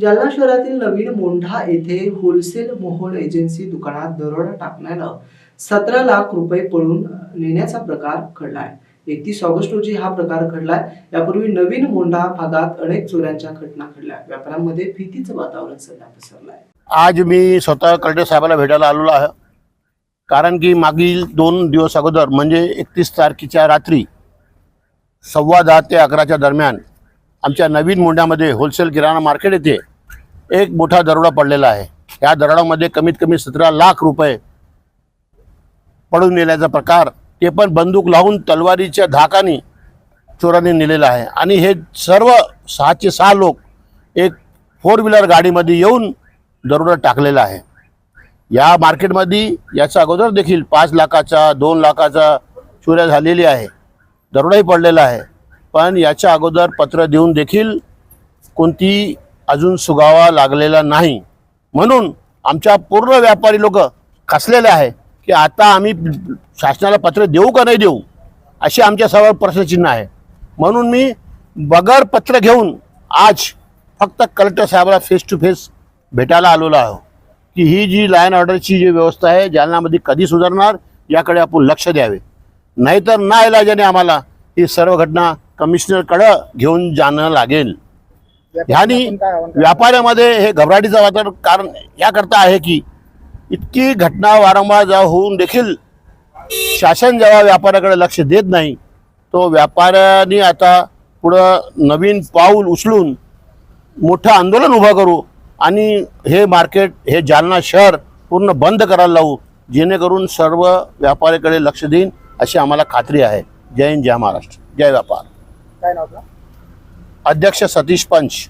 जालना शहरातील नवीन मोंढा येथे wholesale Mohan agency दुकानात दरोडा टाकण्यानं सतरा लाख रुपये पळून नेण्याचा प्रकार घडलाय. एकतीस ऑगस्ट रोजी हा प्रकार घडलाय. यापूर्वी नवीन मोंढा भागात अनेक चोऱ्यांच्या घटना घडल्या. व्यापाऱ्यांमध्ये भीतीचं वातावरण सध्या पसरलंय. आज मी स्वतः कलटे साहेबाला भेटायला आलेलो आहे. कारण की मागील दोन दिवस अगोदर म्हणजे एकतीस तारखेच्या रात्री सव्वा दहा ते अकराच्या दरम्यान आमच्या नवीन मोंढ्यामध्ये होलसेल किराणा मार्केट येथे एक मोठा दरोडा पडलेला आहे. या दरोडामध्ये कमीत कमी सतरा लाख रुपये पडून नेल्याचा प्रकार ते पण बंदूक लावून तलवारीच्या धाकाने चोरांनी नेलेला आहे. आणि हे सर्व सहाचे सहा लोक एक फोर व्हीलर गाडीमध्ये येऊन दरोडा टाकलेला आहे. या मार्केटमध्ये याच्या अगोदर देखील पाच लाखाचा दोन लाखाचा चोऱ्या झालेली आहे. दरोडाही पडलेला आहे. पण याच्या अगोदर पत्र देऊन देखील कोणती अजून सुगावा लागलेला नाही. म्हणून आमच्या पूर्ण व्यापारी लोक खसलेले आहे की आता आम्ही शासनाला पत्र देऊ का नाही देऊ अशी आमच्या सर्व प्रश्नचिन्ह आहे. म्हणून मी बगर पत्र घेऊन आज फक्त कलेक्टर साहेबाला फेस टू फेस भेटायला आलेलो आहो. की ही जी लाईन ऑर्डरची जी व्यवस्था आहे जालनामध्ये कधी सुधारणार याकडे आपण लक्ष द्यावे. नाहीतर ना इलाजाने आम्हाला ही सर्व घटना कमिशनरकडं घेऊन जाणं लागेल. ह्यानी व्यापाऱ्यामध्ये हे घबराटीचं वातावरण कारण याकरता आहे की इतकी घटना वारंवार होऊन देखील शासन जेव्हा व्यापाऱ्याकडे लक्ष देत नाही तो व्यापाऱ्यांनी आता पुढं नवीन पाऊल उचलून मोठं आंदोलन उभं करू आणि हे मार्केट हे जालना शहर पूर्ण बंद करायला लावू जेणेकरून सर्व व्यापाऱ्याकडे लक्ष देईन अशी आम्हाला खात्री आहे. जय हिंद जय महाराष्ट्र जय व्यापार. काय नाव अध्यक्ष सतीश पंच.